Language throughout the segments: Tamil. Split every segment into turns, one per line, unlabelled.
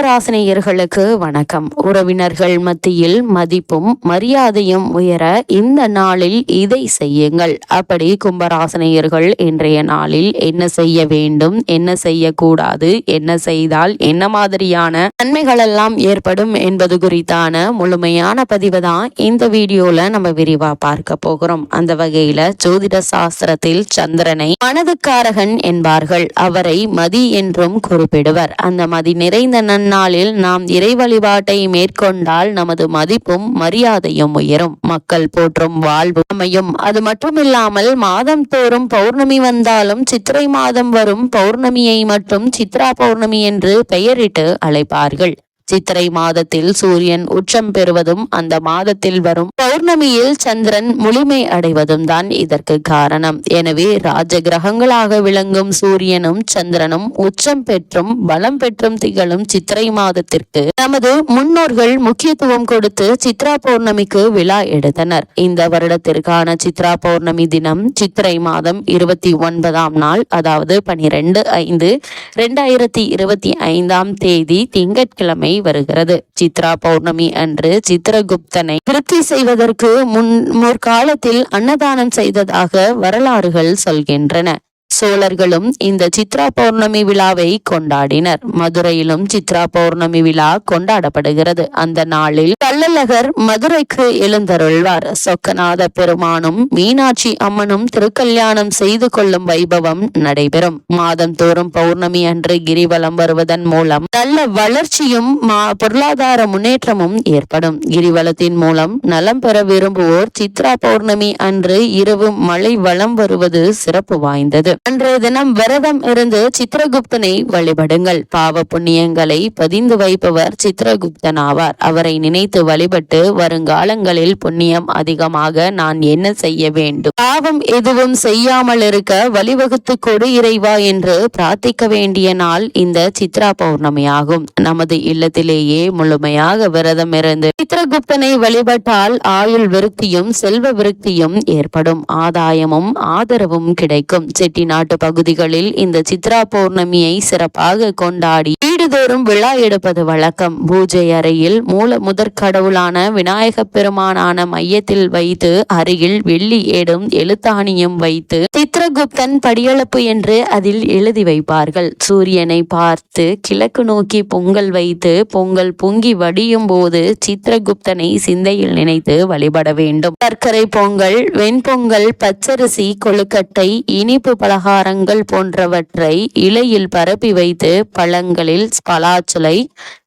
கும்பராசினியர்களுக்கு வணக்கம். உறவினர்கள் மத்தியில் மதிப்பும் மரியாதையும் உயர இந்த நாளில் இதை செய்யுங்கள். அப்படி கும்பராசனையர்கள் இன்றைய நாளில் என்ன செய்ய வேண்டும் என்ன செய்யக்கூடாது என்ன செய்தால் என்ன மாதிரியான நன்மைகள் எல்லாம் ஏற்படும் என்பது குறித்தான முழுமையான பதிவு தான் இந்த வீடியோல நம்ம விரிவா பார்க்க போகிறோம். அந்த வகையில ஜோதிட சாஸ்திரத்தில் சந்திரனை மனதுக்காரகன் என்பார்கள். அவரை மதி என்றும் குறிப்பிடுவர். அந்த மதி நிறைந்த இந்நாளில் நாம் இறை வழிபாட்டை மேற்கொண்டால் நமது மதிப்பும் மரியாதையும் உயரும். மக்கள் போற்றும் வாழ்வு அமையும். அது மட்டுமில்லாமல் மாதம் தோறும் பௌர்ணமி வந்தாலும் சித்திரை மாதம் வரும் பௌர்ணமியை மட்டும் சித்ரா பௌர்ணமி என்று பெயரிட்டு அழைப்பார்கள். சித்திரை மாதத்தில் சூரியன் உச்சம் பெறுவதும் அந்த மாதத்தில் வரும். பௌர்ணமியில் சந்திரன் முழுமை அடைவதும் தான் இதற்கு காரணம். எனவே ராஜ கிரகங்களாக விளங்கும் சூரியனும் சந்திரனும் உச்சம் பெற்றும் பலம் பெற்றும் திகழும் சித்திரை மாதத்திற்கு நமது முன்னோர்கள் முக்கியத்துவம் கொடுத்து சித்ரா பௌர்ணமிக்கு விழா எடுத்தனர். இந்த வருடத்திற்கான சித்ரா பௌர்ணமி தினம் சித்திரை மாதம் இருபத்தி ஒன்பதாம் நாள் அதாவது பனிரெண்டு ஐந்து இரண்டாயிரத்தி இருபத்தி ஐந்தாம் தேதி திங்கட்கிழமை வருகிறது. சித்ரா பௌர்ணமி அன்று சித்திரகுப்தனை திருப்தி செய்வதற்கு முன் முற்காலத்தில் அன்னதானம் செய்ததாக வரலாறுகள் சொல்கின்றன. சோழர்களும் இந்த சித்ரா பௌர்ணமி விழாவை கொண்டாடினர். மதுரையிலும் சித்ரா பௌர்ணமி விழா கொண்டாடப்படுகிறது. அந்த நாளில் கள்ளழகர் மதுரைக்கு எழுந்தருள்வார். சொக்கநாத பெருமானும் மீனாட்சி அம்மனும் திருக்கல்யாணம் செய்து கொள்ளும் வைபவம் நடைபெறும். மாதம் தோறும் பௌர்ணமி அன்று கிரிவலம் வருவதன் மூலம் நல்ல வளர்ச்சியும் பொருளாதார முன்னேற்றமும் ஏற்படும். கிரிவலத்தின் மூலம் நலம் பெற விரும்புவோர் சித்ரா பௌர்ணமி அன்று இரவு மழை வளம் வருவது சிறப்பு வாய்ந்தது. அன்றைய தினம் விரதம் இருந்து சித்திரகுப்தனை வழிபடுங்கள். பாவ புண்ணியங்களை பதிந்து வைப்பவர் சித்திரகுப்தன் ஆவார் அவரை நினைத்து வழிபட்டு வருங்காலங்களில் புண்ணியம் அதிகமாக நான் என்ன செய்ய வேண்டும்? பாவம் எதுவும் செய்யாமல் இருக்க வழிவகுத்து கொடு இறைவா என்று பிரார்த்திக்க வேண்டிய நாள் இந்த சித்ரா பௌர்ணமியாகும். நமது இல்லத்திலேயே முழுமையாக விரதம் இருந்து சித்திரகுப்தனை வழிபட்டால் ஆயுள் விருத்தியும் செல்வ விருத்தியும் ஏற்படும். ஆதாயமும் ஆதரவும் கிடைக்கும். செட்டி நாட்டு பகுதிகளில் இந்த சித்ரா பௌர்ணமியை சிறப்பாக கொண்டாடி வீடுதோறும் விழா எடுப்பது வழக்கம். பூஜை அறையில் மூல முதற் கடவுளான விநாயக பெருமானான மையத்தில் வைத்து அருகில் வெள்ளி ஏடும் எழுத்தாணியும் வைத்து சித்திரகுப்தன் படியளப்பு என்று அதில் எழுதி வைப்பார்கள். சூரியனை பார்த்து கிழக்கு நோக்கி பொங்கல் வைத்து பொங்கல் பொங்கி வடியும் போது சித்திரகுப்தனை சிந்தையில் நினைத்து வழிபட வேண்டும். சர்க்கரை பொங்கல் வெண்பொங்கல் பச்சரிசி கொழுக்கட்டை இனிப்பு பலகாரம் பலகாரங்கள் போன்றவற்றை இலையில் பரப்பி வைத்து பழங்களில் பலாச்சலை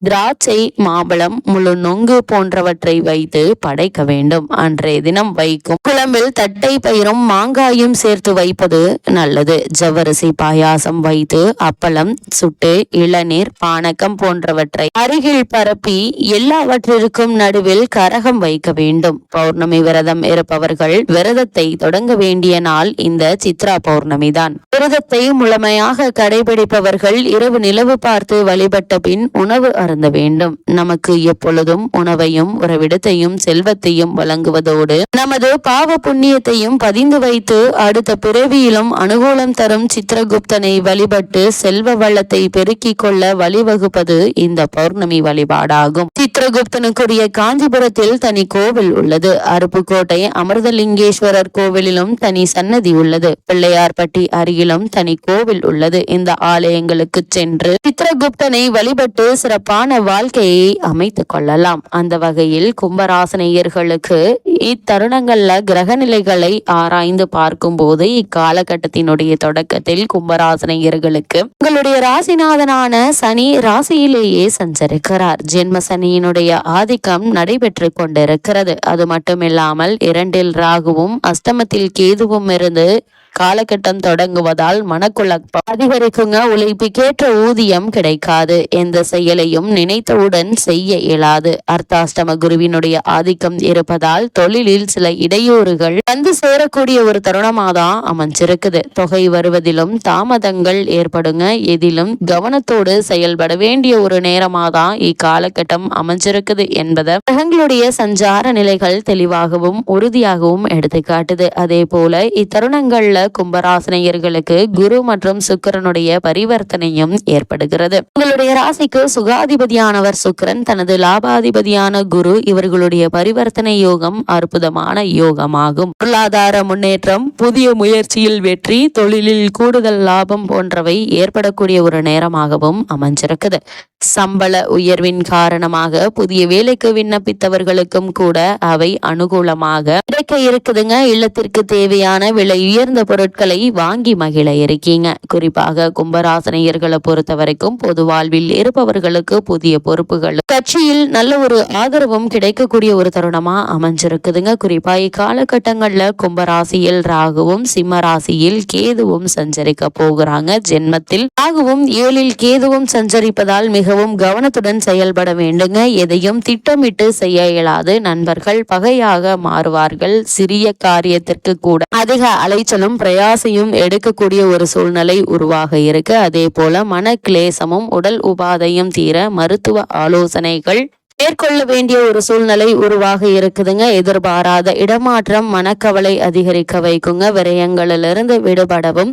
திராட்சை மாம்பழம் முழு நொங்கு போன்றவற்றை வைத்து படைக்க வேண்டும். அன்றைய தினம் வைக்கும் குழம்பில் தட்டை பயிரும் மாங்காயும் சேர்த்து வைப்பது நல்லது. ஜவ்வரிசி பாயாசம் வைத்து அப்பளம் சுட்டு இளநீர் பானகம் போன்றவற்றை அருகில் பரப்பி எல்லாவற்றிற்கும் நடுவில் கரகம் வைக்க வேண்டும். பௌர்ணமி விரதம் இருப்பவர்கள் விரதத்தை தொடங்க வேண்டிய நாள் இந்த சித்ரா பௌர்ணமி தான். தான் விரதத்தை முழுமையாக கடைபிடிப்பவர்கள் இரவு நிலவு பார்த்து வழிபட்ட பின் உணவு அருந்த வேண்டும். நமக்கு எப்பொழுதும் உணவையும் உறவிடத்தையும் செல்வத்தையும் வழங்குவதோடு நமது பாவ புண்ணியத்தையும் பதிந்து வைத்து அடுத்த பிறவியிலும் அனுகூலம் தரும் சித்திரகுப்தனை வழிபட்டு செல்வ வளத்தை பெருக்கிக் கொள்ள வழிவகுப்பது இந்த பௌர்ணமி வழிபாடாகும். சித்திரகுப்தனுக்குரிய காஞ்சிபுரத்தில் தனி கோவில் உள்ளது. அருப்புக்கோட்டை அமிர்தலிங்கேஸ்வரர் கோவிலிலும் தனி சன்னதி உள்ளது. பிள்ளையார்பட்டி அருகிலும் தனி கோவில் உள்ளது. இந்த ஆலயங்களுக்கு சென்று சித்திரகுப்தனை வழிபட்டு சிறப்பான வாழ்க்கையை அமைத்துக் கொள்ளலாம். அந்த வகையில் கும்பராசனையர்களுக்கு இத்தருணங்கள்ல கிரக நிலைகளை ஆராய்ந்து பார்க்கும் போது இக்காலகட்டத்தினுடைய தொடக்கத்தில் கும்பராசனையர்களுக்கு உங்களுடைய ராசிநாதனான சனி ராசியிலேயே சஞ்சரிக்கிறார். ஜென்ம சனியினுடைய ஆதிக்கம் நடைபெற்று கொண்டிருக்கிறது. அது மட்டுமில்லாமல் இரண்டில் ராகுவும் அஷ்டமத்தில் கேதுவும் இருந்து காலகட்டம் தொடங்குவதால் மனக்குழப்பம் அதிகரிக்குங்க. உழைப்புக்கேற்ற ஊதியம் கிடைக்காது. எந்த செயலையும் நினைத்தவுடன் செய்ய இயலாது. அர்த்தாஷ்டம குருவினுடைய ஆதிக்கம் இருப்பதால் தொழிலில் சில இடையூறுகள் வந்து சேரக்கூடிய ஒரு தருணமாதான் அமைஞ்சிருக்குது. தொகை வருவதிலும் தாமதங்கள் ஏற்படுங்க. எதிலும் கவனத்தோடு செயல்பட வேண்டிய ஒரு நேரமாதான் இக்காலகட்டம் அமைஞ்சிருக்குது என்பதை கிரகங்களுடைய சஞ்சார நிலைகள் தெளிவாகவும் உறுதியாகவும் எடுத்துக்காட்டுது. அதே போல இத்தருணங்கள்ல கும்பராசினியர்களுக்கு குரு மற்றும் சுக்கரனுடைய பரிவர்த்தனையும் ஏற்படுகிறது. உங்களுடைய ராசிக்கு சுகாதிபதியானவர் சுக்கிரன். தனது லாபாதிபதியான குரு இவர்களுடைய பரிவர்த்தனை யோகம் அற்புதமான யோகமாகும். பொருளாதார முன்னேற்றம் புதிய முயற்சியில் வெற்றி தொழிலில் கூடுதல் லாபம் போன்றவை ஏற்படக்கூடிய ஒரு நேரமாகவும் அமைஞ்சிருக்குது. சம்பள உயர்வின் காரணமாக புதிய வேலைக்கு விண்ணப்பித்தவர்களுக்கும் கூட அவை அனுகூலமாக கிடைக்க இருக்குதுங்க. இல்லத்திற்கு தேவையான விலை உயர்ந்த பொருட்களை வாங்கி மகிழ இருக்கீங்க. குறிப்பாக கும்பராசனையர்களை பொறுத்த வரைக்கும் பொது வாழ்வில் இருப்பவர்களுக்கு புதிய பொறுப்புகள். கட்சியில் நல்ல ஒரு ஆதரவும் கிடைக்கக்கூடிய ஒரு தருணமா அமைஞ்சிருக்குதுங்க. குறிப்பா இக்காலகட்டங்கள்ல கும்பராசியில் ராகுவும் சிம்ம ராசியில் கேதுவும் சஞ்சரிக்க போகிறாங்க. ஜென்மத்தில் ராகுவும் ஏழில் கேதுவும் சஞ்சரிப்பதால் மிக மிகவும் கவனத்துடன் செயல்பட வேண்டுங்க. எதையும் திட்டமிட்டு செய்ய இயலாது. நண்பர்கள் பகையாக மாறுவார்கள். சிறிய காரியத்திற்கு கூட அதிக அலைச்சலும் பிரயாசையும் எடுக்கக்கூடிய ஒரு சூழ்நிலை உருவாக இருக்கு. அதே போல மன கிளேசமும் உடல் உபாதையும் தீர மருத்துவ ஆலோசனைகள் மேற்கொள்ள வேண்டிய ஒரு சூழ்நிலை உருவாக இருக்குதுங்க. எதிர்பாராத இடமாற்றம் மனக்கவலை அதிகரிக்க வைக்குங்க. விரயங்களிலிருந்து விடுபடவும்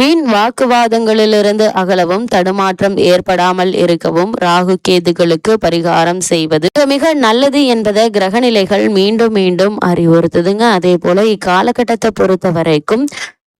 வீண் வாக்குவாதங்களிலிருந்து அகலவும் தடுமாற்றம் ஏற்படாமல் இருக்கவும் ராகு கேதுகளுக்கு பரிகாரம் செய்வது மிக நல்லது என்பதை கிரகநிலைகள் மீண்டும் மீண்டும் அறிவுறுத்துதுங்க. அதே போல இக்காலகட்டத்தை பொறுத்த வரைக்கும்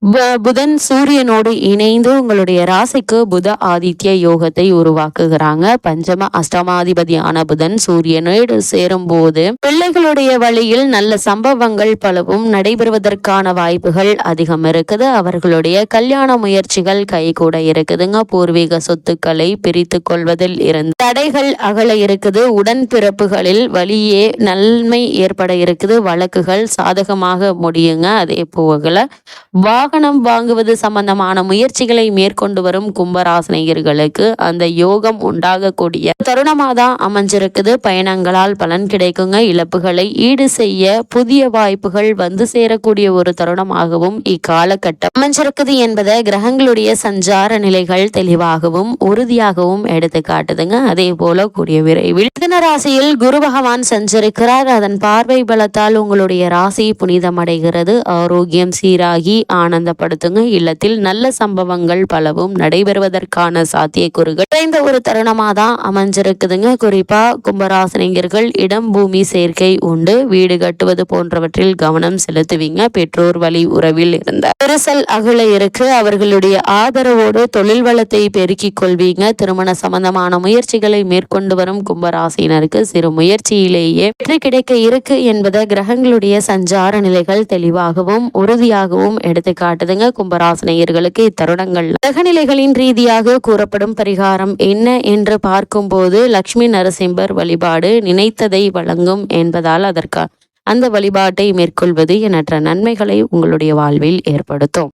புதன் சூரியனோடு இணைந்து உங்களுடைய ராசிக்கு புத ஆதித்ய யோகத்தை உருவாக்குகிறாங்க. பஞ்சம அஷ்டமாதிபதியான புதன் சூரியனோடு சேரும் போது பிள்ளைகளுடைய வழியில் நல்ல சம்பவங்கள் பலவும் நடைபெறுவதற்கான வாய்ப்புகள் அதிகம் இருக்குது. அவர்களுடைய கல்யாண முயற்சிகள் கை கூட இருக்குதுங்க. பூர்வீக சொத்துக்களை பிரித்து கொள்வதில் இருந்து தடைகள் அகல இருக்குது. உடன்பிறப்புகளில் வழியே நன்மை ஏற்பட இருக்குது. வழக்குகள் சாதகமாக முடியுங்க. அதே போகல வாகனம் வாங்குவது சம்பந்தமான முயற்சிகளை மேற்கொண்டு வரும் கும்பராசினியர்களுக்கு அந்த யோகம் உண்டாகக்கூடிய தருணமா தான் அமைஞ்சிருக்குது. பயணங்களால் பலன் கிடைக்குங்க. இழப்புகளை ஈடு செய்ய புதிய வாய்ப்புகள் வந்து சேரக்கூடிய ஒரு தருணமாகவும் இக்காலகட்டம் அமைஞ்சிருக்குது என்பதை கிரகங்களுடைய சஞ்சார நிலைகள் தெளிவாகவும் உறுதியாகவும் எடுத்து காட்டுதுங்க. அதே போல கூடிய விரைவில் மிதன ராசியில் குரு பகவான் சஞ்சரிக்கிறார் அதன் பார்வை பலத்தால் உங்களுடைய ராசி புனிதமடைகிறது. ஆரோக்கியம் சீராகி ஆனந்தப்படுத்துங்க. இல்லத்தில் நல்ல சம்பவங்கள் பலவும் நடைபெறுவதற்கான சாத்தியக்கூறுகள். குறைந்த ஒரு தருணமாக தான் அமைஞ்சிருக்குதுங்க. குறிப்பா கும்பராசினியர்கள் இடம் பூமி சேர்க்கை உண்டு. வீடு கட்டுவது போன்றவற்றில் கவனம் செலுத்துவீங்க. பெற்றோர் வழி உறவில் இருந்த பெருசல் அகல இருக்கு. அவர்களுடைய ஆதரவோடு தொழில் வளத்தை பெருக்கிக் கொள்வீங்க. திருமண சம்பந்தமான முயற்சிகளை மேற்கொண்டு வரும் கும்பராசினருக்கு சிறு முயற்சியிலேயே வெற்றி கிடைக்க இருக்கு என்பதை கிரகங்களுடைய சஞ்சார நிலைகள் தெளிவாகவும் உறுதியாகவும் எடுத்துக்காட்டு காட்டுதுங்க. கும்பராசினியர்களுக்கு இத்தருணங்கள். கிரகநிலைகளின் ரீதியாக கூறப்படும் பரிகாரம் என்ன என்று பார்க்கும்போது லக்ஷ்மி நரசிம்பர் வழிபாடு நினைத்ததை வழங்கும் என்பதால் அதற்கு அந்த வழிபாட்டை மேற்கொள்வது எண்ணற்ற நன்மைகளை உங்களுடைய வாழ்வில் ஏற்படுத்தும்.